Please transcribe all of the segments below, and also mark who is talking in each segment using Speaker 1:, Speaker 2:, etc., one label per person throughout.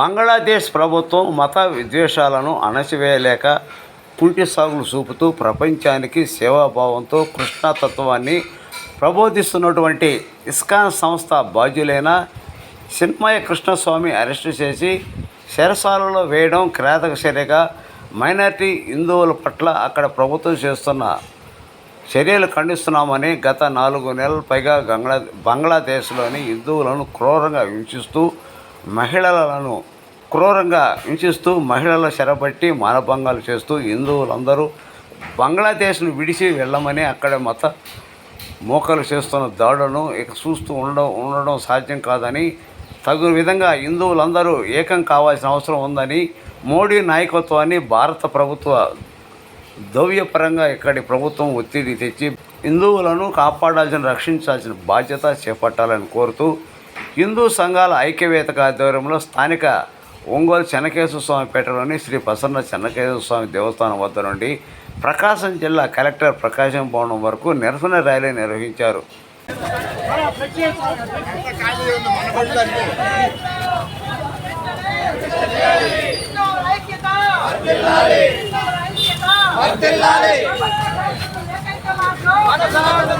Speaker 1: బంగ్లాదేశ్ ప్రభుత్వం మత విద్వేషాలను అణచివేయలేక కుంటి సాగులు చూపుతూ ప్రపంచానికి సేవాభావంతో కృష్ణతత్వాన్ని ప్రబోధిస్తున్నటువంటి ఇస్కాన్ సంస్థ బాధ్యులైన చిన్మయ కృష్ణస్వామి అరెస్టు చేసి శరసాలలో వేయడం కిరాతక చర్యగా మైనార్టీ హిందువుల పట్ల అక్కడ ప్రభుత్వం చేస్తున్న చర్యలు ఖండిస్తున్నామని గత నాలుగు నెలల పైగా బంగ్లా బంగ్లాదేశ్లోని హిందువులను క్రూరంగా హింసిస్తూ మహిళలను క్రూరంగా హింసిస్తూ మహిళల చెరబట్టి మానభంగాలు చేస్తూ హిందువులందరూ బంగ్లాదేశ్ను విడిచి వెళ్ళమని అక్కడ మత మోకలు చేస్తున్న దాడులను ఇక చూస్తూ ఉండడం ఉండడం సాధ్యం కాదని తగు విధంగా హిందువులందరూ ఏకం కావాల్సిన అవసరం ఉందని మోడీ నాయకత్వాన్ని భారత ప్రభుత్వ ద్రవ్యపరంగా ఇక్కడి ప్రభుత్వం ఒత్తిడి తెచ్చి హిందువులను కాపాడాల్సిన రక్షించాల్సిన బాధ్యత చేపట్టాలని కోరుతూ హిందూ సంఘాల ఐక్యవేదిక ఆధ్వర్యంలో స్థానిక ఒంగోలు చెన్నకేశ్వర స్వామిపేటలోని శ్రీ ప్రసన్న చెన్నకేశ్వర స్వామి దేవస్థానం వద్ద నుండి ప్రకాశం జిల్లా కలెక్టర్ ప్రకాశం భవనం వరకు నిరసన ర్యాలీ నిర్వహించారు.
Speaker 2: మన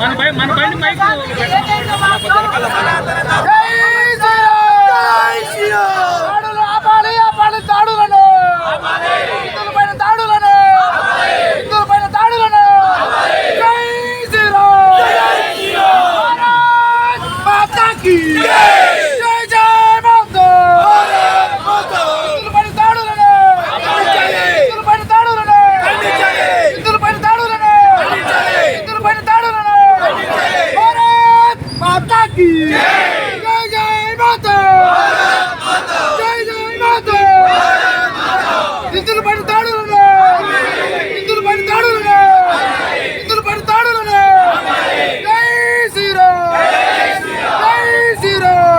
Speaker 2: మన బండి మైక్.
Speaker 3: దాడులు ఆపాలి ఆపాలి దాడులను హిందువుల పైన దాడులను హిందువుల పైన దాడులను జై శ్రీరామ్ భారత్ మాతాకి జై జై మాతా హిందువుల పైన దాడులను హిందువుల పైన దాడులను హిందువుల పైన దాడులను హిందువుల పైన దాడులను భారత్ మాతాకి జై జై మాతా జై జై మాతా హిందువుల పైన దాడులను హిందువుల పైన దాడులను హిందువుల పైన దాడులను జై శ్రీరామ్ జై శ్రీరామ్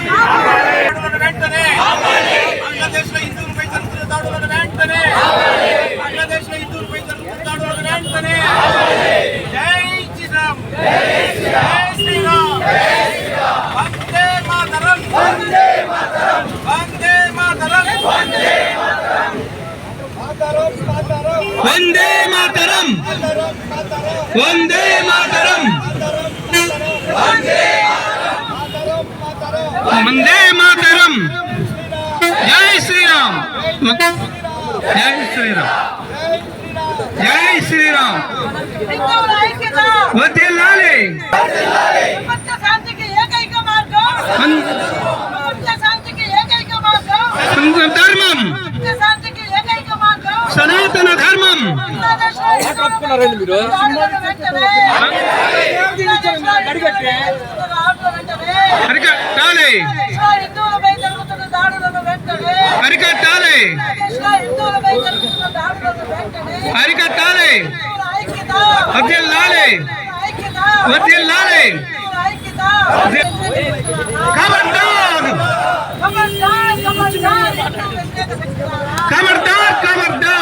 Speaker 4: బంగ్లాదేశ్లో హిందువులపై జరుగుతున్న దాడులను వెంటనే బంగ్లాదేశ్లో హిందువులపై జరుగుతున్న దాడులను వెంటనే జై శ్రీరామ్ జై శ్రీరామ్ వందే మాతరం వందే మాతరం వందే మాతరం వందే
Speaker 2: వందే మాతరం వందే మాతరం వందే మాతరం జై శ్రీరామ్ జై శ్రీరామ్ జై శ్రీరామ్
Speaker 5: హిందువుల ఐక్యత
Speaker 2: సనాతన ధర్మం
Speaker 5: బంగ్లాదేశ్లో హిందువుల దాడులను వెంటనే బంగ్లాదేశ్లో హిందువుల వెంటనే
Speaker 2: అరికట్టాలి
Speaker 5: బంగ్లాదేశ్లో హిందువులపై జరుగుతున్న దాడులను వెంటనే
Speaker 2: అరికట్టాలి
Speaker 5: బంగ్లాదేశ్లో హిందువులపై జరుగుతున్న దాడులను వెంటనే
Speaker 2: అరికట్టాలి
Speaker 5: హిందువుల ఐక్యత
Speaker 2: వదిలాలి
Speaker 5: హిందువుల ఐక్యత
Speaker 2: వదిలాలి
Speaker 5: హిందువుల ఐక్యత
Speaker 2: ఖబర్దార్
Speaker 5: ఖబర్దార్ ఖబర్దార్ హిందూ వ్యతిరేక శక్తులారా
Speaker 2: ఖబర్దార్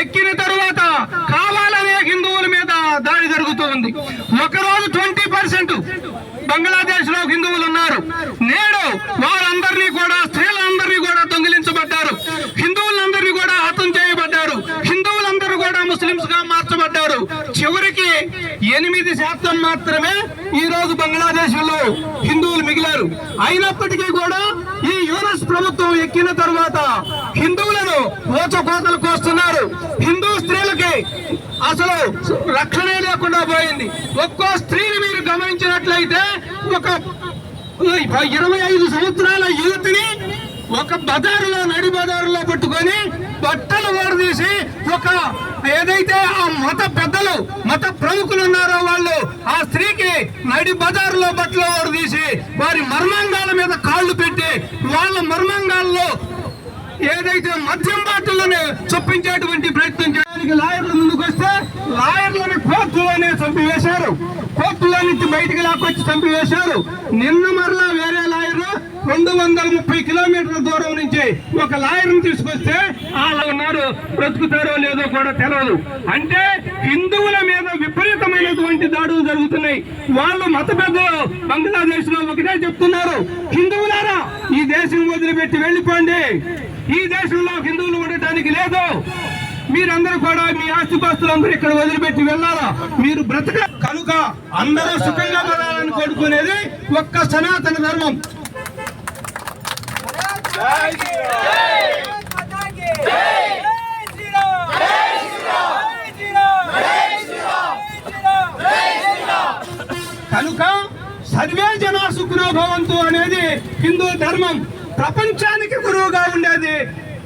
Speaker 2: ఎక్కిన తరువాత కావాలనే హిందువుల మీద దాడి జరుగుతుంది. ఒకరోజు ట్వంటీ పర్సెంట్ బంగ్లాదేశ్లో హిందువులు ఉన్నారు. నేడు వారందరినీ కూడా స్త్రీలందరినీ కూడా దొంగిలించబడ్డారు. హిందువులందరినీ కూడా హతం చేయబడ్డారు. హిందువులందరూ కూడా ముస్లింస్గా మార్చబడ్డారు. చివరికి ఎనిమిది శాతం మాత్రమే ఈ రోజు బంగ్లాదేశ్లో హిందువులు మిగిలారు. అయినప్పటికీ కూడా ప్రభుత్వం ఎక్కిన తర్వాత హిందువులను ఓచకోతలు కోస్తున్నారు. హిందూ స్త్రీలకి అసలు రక్షణే లేకుండా పోయింది. ఒక్కో స్త్రీని మీరు గమనించినట్లయితే ఒక ఇరవై ఐదు సంవత్సరాల యువతిని ఒక బజారులో నడి బజారులో పట్టుకొని బట్టలు ఓడదీసి ఒక ఏదైతే ఆ మత పెద్దలు మత ప్రముఖులు ఉన్నారో వాళ్ళు ఆ స్త్రీకి నడి బజారులో బట్టలు ఓడదీసి వారి మర్మాంగాల మీద కాళ్ళు పెట్టి వాళ్ళ మర్మాంగాల్లో ఏదైతే మద్యం బాటలను చొప్పించేటువంటి ప్రయత్నం చేయడానికి లాయర్లు ముందుకు వస్తే లాయర్లను కోర్టులోనే చంపివేశారు. కోర్టులో నుంచి బయటికి లాక్కొచ్చి చంపివేశారు. నిన్న మరలా వేరే లాయర్ రెండు వందల ముప్పై కిలోమీటర్ల దూరం నుంచి ఒక లాయర్ని తీసుకొస్తే వాళ్ళు ఉన్నారు బ్రతుకుతారో లేదో కూడా తెలియదు అంటే హిందువుల మీద విపరీతమైనటువంటి దాడులు జరుగుతున్నాయి. వాళ్ళు మత పెద్దలు బంగ్లాదేశ్లో ఒకటే చెప్తున్నారు. హిందువులారా ఈ దేశం వదిలిపెట్టి వెళ్ళిపోండి. ఈ దేశంలో హిందువులు ఉండటానికి లేదు. మీరందరూ కూడా మీ ఆస్తిపాస్తులందరూ ఇక్కడ వదిలిపెట్టి వెళ్ళాలా? మీరు బ్రతక కనుక అందరూ సుఖంగా వెళ్ళాలని కోరుకునేది ఒక్క సనాతన ధర్మం. కనుక సర్వే జన సుఖనో భవంతు అనేది హిందూ ధర్మం. ప్రపంచానికి గురువుగా ఉండేది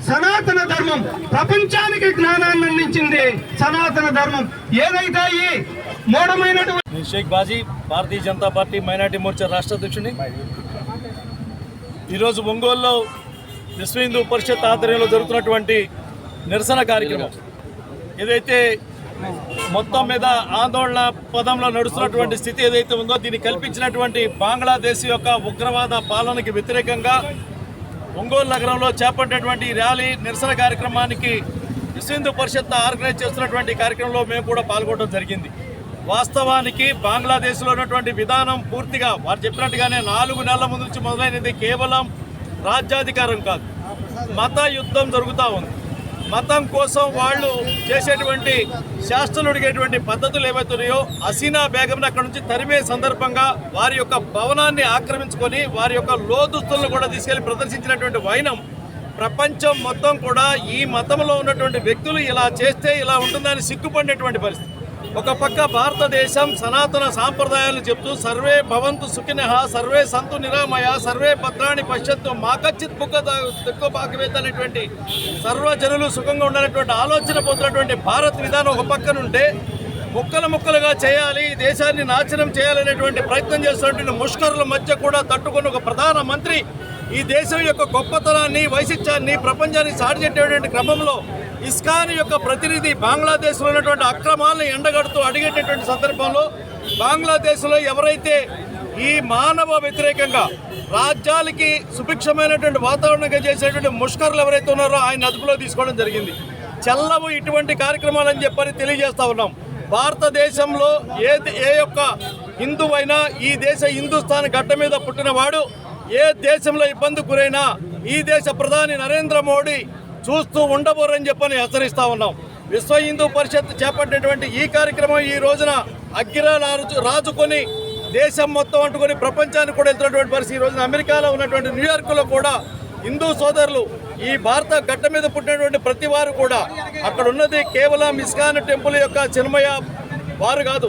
Speaker 2: సనాతన ధర్మం. ప్రపంచానికి జ్ఞానాన్ని అందించింది సనాతన ధర్మం. ఏదైతే ఈ మూఢమైనటువంటి
Speaker 6: షేక్ బాజీ భారతీయ జనతా పార్టీ మైనార్టీ మోర్చా రాష్ట్ర అధ్యక్షుడిని. ఈరోజు ఒంగోలులో విశ్వ హిందూ పరిషత్ ఆధ్వర్యంలో జరుగుతున్నటువంటి నిరసన కార్యక్రమం. ఏదైతే మొత్తం మీద ఆందోళన పదంలో నడుస్తున్నటువంటి స్థితి ఏదైతే ఉందో దీన్ని కల్పించినటువంటి బంగ్లాదేశ్ యొక్క ఉగ్రవాద పాలనకి వ్యతిరేకంగా ఒంగోలు నగరంలో చేపట్టినటువంటి ర్యాలీ నిరసన కార్యక్రమానికి విశ్వ హిందూ పరిషత్ ఆర్గనైజ్ చేస్తున్నటువంటి కార్యక్రమంలో మేము కూడా పాల్గొనడం జరిగింది. వాస్తవానికి బంగ్లాదేశ్లో ఉన్నటువంటి విధానం పూర్తిగా వారు చెప్పినట్టుగానే నాలుగు నెలల ముందు నుంచి మొదలైనది కేవలం రాజ్యాధికారం కాదు. మత యుద్ధం జరుగుతూ ఉంది. మతం కోసం వాళ్ళు చేసేటువంటి శాస్త్రులు అడిగేటువంటి పద్ధతులు ఏవైతున్నాయో హసీనా బేగంని అక్కడ నుంచి తరిమే సందర్భంగా వారి యొక్క భవనాన్ని ఆక్రమించుకొని వారి యొక్క లోదుస్తులను కూడా తీసుకెళ్ళి ప్రదర్శించినటువంటి వైనం ప్రపంచం మొత్తం కూడా ఈ మతంలో ఉన్నటువంటి వ్యక్తులు ఇలా చేస్తే ఇలా ఉంటుందని సిగ్గుపడినటువంటి పరిస్థితి. ఒక పక్క భారతదేశం సనాతన సాంప్రదాయాలు చెప్తూ సర్వే భవంతు సుఖినహ సర్వే సంతు నిరామయ సర్వే భద్రాన్ని పశ్చత్తు మాకచ్చిత్ బుక్క దిక్కుపాకవేత అనేటువంటి సర్వజనులు సుఖంగా ఉండాలనేటువంటి ఆలోచన పొందినటువంటి భారత్ విధానం ఒక పక్కనుంటే ముక్కలు ముక్కలుగా చేయాలి ఈ దేశాన్ని నాశనం చేయాలనేటువంటి ప్రయత్నం చేస్తున్నటువంటి ముష్కరుల మధ్య కూడా తట్టుకున్న ఒక ప్రధాన మంత్రి ఈ దేశం యొక్క గొప్పతనాన్ని వైశిష్ట్యాన్ని ప్రపంచాన్ని సాటి చెప్పేటువంటి క్రమంలో ఇస్కాన్ యొక్క ప్రతినిధి బంగ్లాదేశ్లో ఉన్నటువంటి అక్రమాలను ఎండగడుతూ అడిగేటటువంటి సందర్భంలో బంగ్లాదేశ్లో ఎవరైతే ఈ మానవ వ్యతిరేకంగా రాజ్యాలకి సుభిక్షమైనటువంటి వాతావరణంగా చేసేటువంటి ముష్కర్లు ఎవరైతే ఉన్నారో ఆయన అదుపులో తీసుకోవడం జరిగింది. చల్లవు ఇటువంటి కార్యక్రమాలని చెప్పని తెలియజేస్తా ఉన్నాం. భారతదేశంలో ఏ ఏ యొక్క హిందువైనా ఈ దేశ హిందుస్థాన్ గడ్డ మీద పుట్టినవాడు ఏ దేశంలో ఇబ్బంది గురైనా ఈ దేశ ప్రధాని నరేంద్ర మోడీ చూస్తూ ఉండబోరని చెప్పని హెచ్చరిస్తా ఉన్నాం. విశ్వ హిందూ పరిషత్ చేపట్టినటువంటి ఈ కార్యక్రమం ఈ రోజున అగ్గిరా రాజు రాజుకొని దేశం మొత్తం అంటుకొని ప్రపంచానికి కూడా వెళ్తున్నటువంటి పరిస్థితి. ఈ రోజున అమెరికాలో ఉన్నటువంటి న్యూయార్క్లో కూడా హిందూ సోదరులు ఈ భారత గడ్డ మీద పుట్టినటువంటి ప్రతి వారు కూడా అక్కడ ఉన్నది కేవలం ఇస్కాన్ టెంపుల్ యొక్క చిన్మయ వారు కాదు.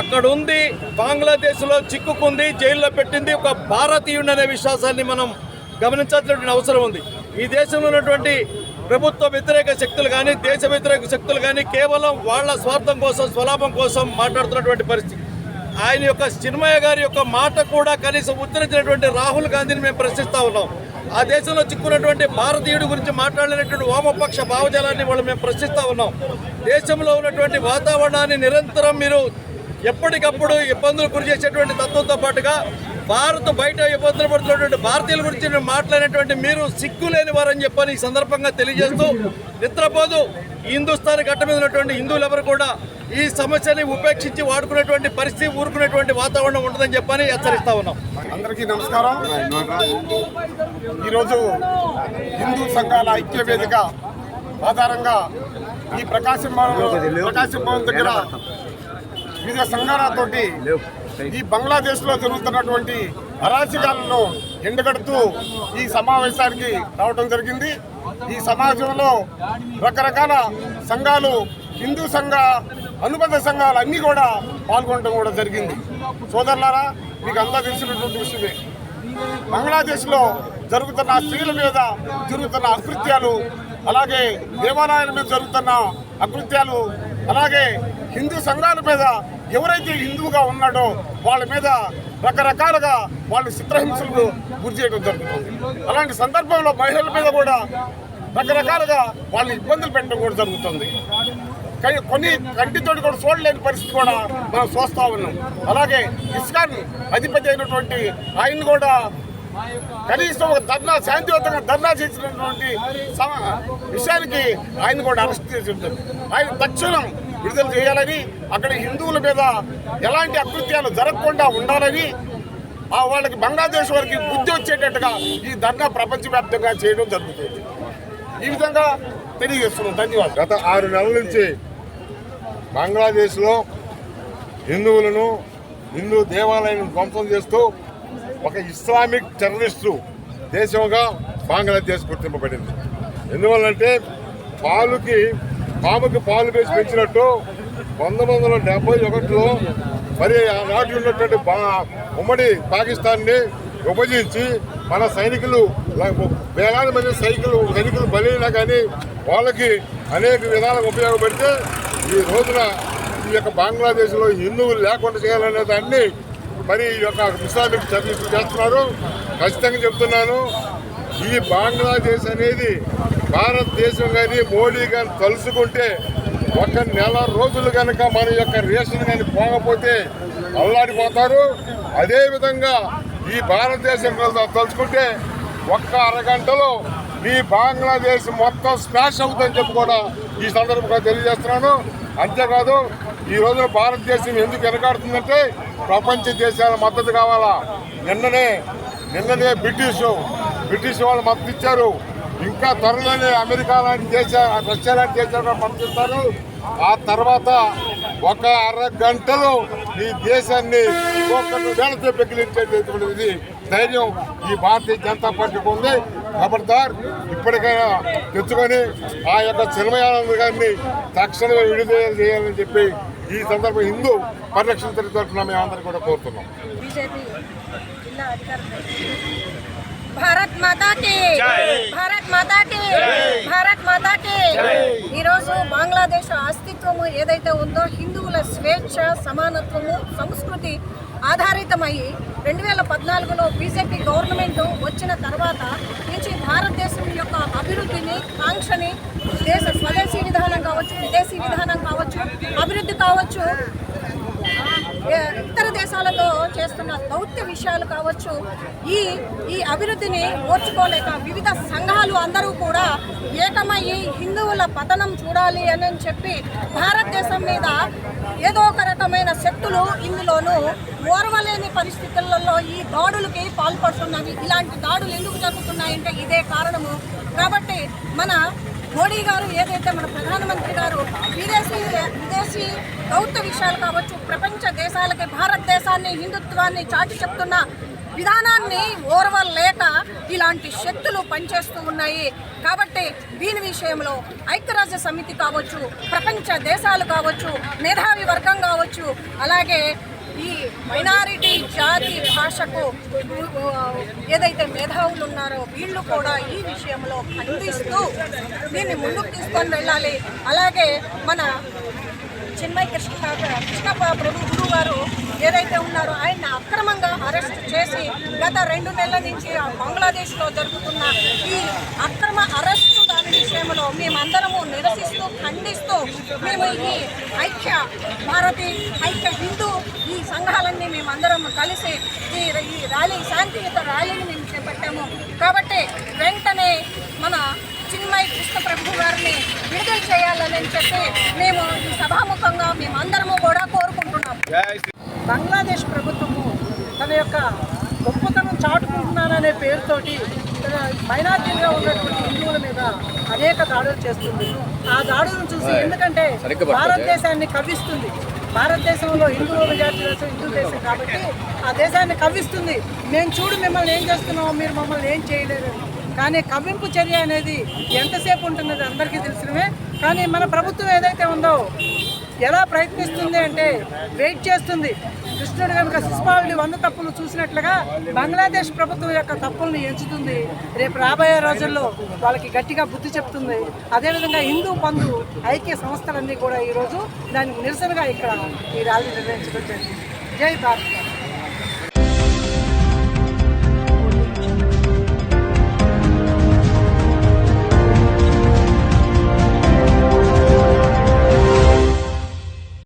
Speaker 6: అక్కడ ఉంది బంగ్లాదేశ్లో చిక్కుకుంది జైల్లో పెట్టింది ఒక భారతీయుడు అనే విశ్వాసాన్ని మనం గమనించాల్సినటువంటి అవసరం ఉంది. ఈ దేశంలో ఉన్నటువంటి ప్రభుత్వ వ్యతిరేక శక్తులు కానీ దేశ వ్యతిరేక శక్తులు కానీ కేవలం వాళ్ళ స్వార్థం కోసం స్వలాభం కోసం మాట్లాడుతున్నటువంటి పరిస్థితి. ఆయన యొక్క చిన్మయ్య గారి యొక్క మాట కూడా కనీసం ఉత్తరించినటువంటి రాహుల్ గాంధీని మేము ప్రశ్నిస్తా ఉన్నాం. ఆ దేశంలో చిక్కున్నటువంటి భారతీయుడి గురించి మాట్లాడినటువంటి వామపక్ష భావజాలాన్ని వాళ్ళు మేము ప్రశ్నిస్తూ ఉన్నాం. దేశంలో ఉన్నటువంటి వాతావరణాన్ని నిరంతరం మీరు ఎప్పటికప్పుడు ఇబ్బందులు గురి చేసేటువంటి తత్వంతో పాటుగా భారత్ బయట ఇబ్బందులు పడుతున్నటువంటి భారతీయుల గురించి మీరు మాట్లాడినటువంటి మీరు సిగ్గు లేని వారని చెప్పని ఈ సందర్భంగా తెలియజేస్తూ నిద్రపోదు. హిందుస్థాన్ గట్ట మీద ఉన్నటువంటి హిందువులు ఎవరు కూడా ఈ సమస్యని ఉపేక్షించి వాడుకునేటువంటి పరిస్థితి ఊరుకునేటువంటి వాతావరణం ఉండదని చెప్పని హెచ్చరిస్తా ఉన్నాం.
Speaker 7: అందరికీ నమస్కారం. ఈరోజు హిందూ సంఘాల ఐక్య వేదిక ఆధారంగా ఈ ప్రకాశం భవన్ ప్రకాశం భవన్ దగ్గర వివిధ సంఘాలతోటి ఈ బంగ్లాదేశ్లో జరుగుతున్నటువంటి అరాచకాలను ఎండగడుతూ ఈ సమావేశానికి రావడం జరిగింది. ఈ సమాజంలో రకరకాల సంఘాలు హిందూ సంఘ అనుబంధ సంఘాలు అన్నీ కూడా పాల్గొనడం కూడా జరిగింది. సోదరులారా మీకు అంతా తెలిసినటువంటి విషయమే. బంగ్లాదేశ్లో జరుగుతున్న స్త్రీల మీద జరుగుతున్న అకృత్యాలు అలాగే దేవాలయాల మీద జరుగుతున్న అకృత్యాలు అలాగే హిందూ సంఘాల మీద ఎవరైతే హిందువుగా ఉన్నాడో వాళ్ళ మీద రకరకాలుగా వాళ్ళు చిత్రహింసలకు గురి చేయడం జరుగుతుంది. అలాంటి సందర్భంలో మహిళల మీద కూడా రకరకాలుగా వాళ్ళు ఇబ్బందులు పెట్టడం కూడా జరుగుతుంది. కొన్ని కంటితోటి కూడా చూడలేని పరిస్థితి కూడా మనం చూస్తా ఉన్నాం. అలాగే ఇస్కాన్ అధిపతి అయినటువంటి ఆయన కూడా కనీసం ఒక ధర్నా శాంతియుతంగా ధర్నా చేసినటువంటి విషయానికి ఆయన కూడా అరెస్ట్ చేసి ఉంటుంది ఆయన తక్షణం విడుదల చేయాలని అక్కడ హిందువుల మీద ఎలాంటి అకృత్యాలు జరగకుండా ఉండాలని ఆ వాళ్ళకి బంగ్లాదేశ్ వారికి బుద్ధి వచ్చేటట్టుగా ఈ ధర్నా ప్రపంచవ్యాప్తంగా చేయడం జరుగుతుంది. ఈ విధంగా తెలియజేస్తున్నాం. ధన్యవాదాలు.
Speaker 8: గత ఆరు నెలల నుంచి బంగ్లాదేశ్లో హిందువులను హిందూ దేవాలయాలను ధ్వంసం చేస్తూ ఒక ఇస్లామిక్ టెర్రరిస్టు దేశంగా బంగ్లాదేశ్ గుర్తింపబడింది. ఎందువల్లంటే పాలుకి పాముకి పాలు వేసి పెంచినట్టు పంతొమ్మిది వందల డెబ్బై ఒకటిలో మరి ఆనాటి ఉన్నటువంటి ఉమ్మడి పాకిస్తాన్ని విభజించి మన సైనికులు వేలాది మంది సైకిల్ సైనికులు బలైనా కానీ వాళ్ళకి అనేక విధాలుగా ఉపయోగపడితే ఈ రోజున ఈ యొక్క బంగ్లాదేశ్లో హిందువులు లేకుండా చేయాలనే దాన్ని మరి ఈ యొక్క ఇస్లామిక్ సర్వీసులు చేస్తున్నారు. ఖచ్చితంగా చెప్తున్నాను. ఈ బంగ్లాదేశ్ అనేది భారతదేశం కానీ మోడీ కానీ తలుసుకుంటే ఒక నెల రోజులు కనుక మన యొక్క రేషన్ కానీ పోకపోతే అల్లాడిపోతారు. అదేవిధంగా ఈ భారతదేశం తలుచుకుంటే ఒక్క అరగంటలో ఈ బంగ్లాదేశ్ మొత్తం స్మాష్ అవుతుందని చెప్పి కూడా ఈ సందర్భంగా తెలియజేస్తున్నాను. అంతేకాదు ఈ రోజున భారతదేశం ఎందుకు వెనకాడుతుందంటే ప్రపంచ దేశాల మద్దతు కావాలా? నిన్ననే నిన్ననే బ్రిటిషు బ్రిటిష్ వాళ్ళు మద్దతు ఇచ్చారు. ఇంకా త్వరలోనే అమెరికా లాంటి దేశ రష్యా లాంటి దేశాలు కూడా ఆ తర్వాత ఒక అరగంటలో ఈ దేశాన్ని ఒక్కటి వేలతో పెకిలించేటటువంటిది ధైర్యం ఈ భారతీయ జనతా పార్టీకి ఉంది. ఖబర్దార్ ఇప్పటికైనా తెచ్చుకొని ఆ యొక్క చిన్మయానంద గారిని తక్షణమే విడుదల చేయాలని చెప్పి ఈ సందర్భం హిందూ పరిరక్షణ తరఫున మేమందరం కూడా కోరుతున్నాం.
Speaker 5: భారత్ మాతా కి భారత్ మాతా కి భారత్ మాతా కి ఈరోజు బంగ్లాదేశ్ అస్తిత్వము ఏదైతే ఉందో హిందువుల స్వేచ్ఛ సమానత్వము సంస్కృతి ఆధారితమయ్యి రెండు వేల పద్నాలుగులో బీజేపీ గవర్నమెంట్ వచ్చిన తర్వాత నుంచి భారతదేశం యొక్క అభివృద్ధిని కాంక్షని దేశ స్వదేశీ విధానం కావచ్చు విదేశీ విధానం కావచ్చు అభివృద్ధి కావచ్చు. దేశాలతో చేస్తున్న దౌత్య విషయాలు కావచ్చు ఈ ఈ అభివృద్ధిని ఓర్చుకోలేక వివిధ సంఘాలు అందరూ కూడా ఏకమయ్యి హిందువుల పతనం చూడాలి అని చెప్పి భారతదేశం మీద ఏదో ఒక రకమైన శక్తులు ఇందులోనూ ఓర్వలేని పరిస్థితులలో ఈ దాడులకి పాల్పడుతున్నవి. ఇలాంటి దాడులు ఎందుకు జరుగుతున్నాయంటే ఇదే కారణము. కాబట్టి మన మోడీ గారు ఏదైతే మన ప్రధానమంత్రి గారు విదేశీ విదేశీ దౌత్య విషయాలు కావచ్చు ప్రపంచ దేశాలకి భారతదేశాన్ని హిందుత్వాన్ని చాటి చెప్తున్న విధానాన్ని ఓర్వలేక ఇలాంటి శక్తులు పనిచేస్తూ ఉన్నాయి. కాబట్టి దీని విషయంలో ఐక్యరాజ్య సమితి కావచ్చు ప్రపంచ దేశాలు కావచ్చు మేధావి వర్గం కావచ్చు అలాగే ఈ మైనారిటీ జాతి భాషకు ఏదైతే మేధావులు ఉన్నారో వీళ్ళు కూడా ఈ విషయంలో ఖండిస్తూ దీన్ని ముందుకు తీసుకొని వెళ్ళాలి. అలాగే మన
Speaker 9: చిన్మయ కృష్ణ కృష్ణప్ప ప్రభు గురువు గారు ఏదైతే ఉన్నారో ఆయన అక్రమంగా అరెస్ట్ చేసి గత రెండు నెలల నుంచి ఆ బంగ్లాదేశ్లో జరుగుతున్న ఈ అక్రమ అరెస్టు దాని విషయంలో మేమందరము నిరసిస్తూ ఖండిస్తూ మేము ఈ ఐక్య భారతి ఐక్య హిందూ ఈ సంఘాలన్నీ మేమందరం కలిసి ఈ ఈ ర్యాలీ శాంతియుత ర్యాలీని మేము చేపట్టాము. కాబట్టి వెంటనే మన చిన్మయ్ కృష్ణ ప్రభు గారిని విడుదల చేయాలని చెప్పి మేము ఈ సభాముఖంగా మేమందరము కూడా కోరుకుంటున్నాము.
Speaker 10: బంగ్లాదేశ్ ప్రభుత్వము తన యొక్క గొప్పతనం చాటుకుంటున్నాననే పేరుతోటి తన మైనార్టీలుగా ఉన్నటువంటి హిందువుల మీద అనేక దాడులు చేస్తుంది. ఆ దాడులను చూసి ఎందుకంటే భారతదేశాన్ని కవ్విస్తుంది. భారతదేశంలో హిందువుల మెజార్టీ దేశం హిందూ దేశం కాబట్టి ఆ దేశాన్ని కవ్విస్తుంది. మేము చూడు మిమ్మల్ని ఏం చేస్తున్నామో మీరు మమ్మల్ని ఏం చేయలేరు కానీ కవ్వింపు చర్య అనేది ఎంతసేపు ఉంటున్నది అందరికీ తెలిసినవే. కానీ మన ప్రభుత్వం ఏదైతే ఉందో ఎలా ప్రయత్నిస్తుంది అంటే వెయిట్ చేస్తుంది. కృష్ణుడు కనుక శిశుపాలుడి వంద తప్పులు చూసినట్లుగా బంగ్లాదేశ్ ప్రభుత్వం యొక్క తప్పుల్ని ఎంచుతుంది. రేపు రాబోయే రోజుల్లో వాళ్ళకి గట్టిగా బుద్ధి చెప్తుంది. అదేవిధంగా హిందూ బంధు ఐక్య సంస్థలన్నీ కూడా ఈరోజు దానికి నిరసనగా ఇక్కడ ఈ ర్యాలీ నిర్వహించడం జరిగింది. జై భారత్.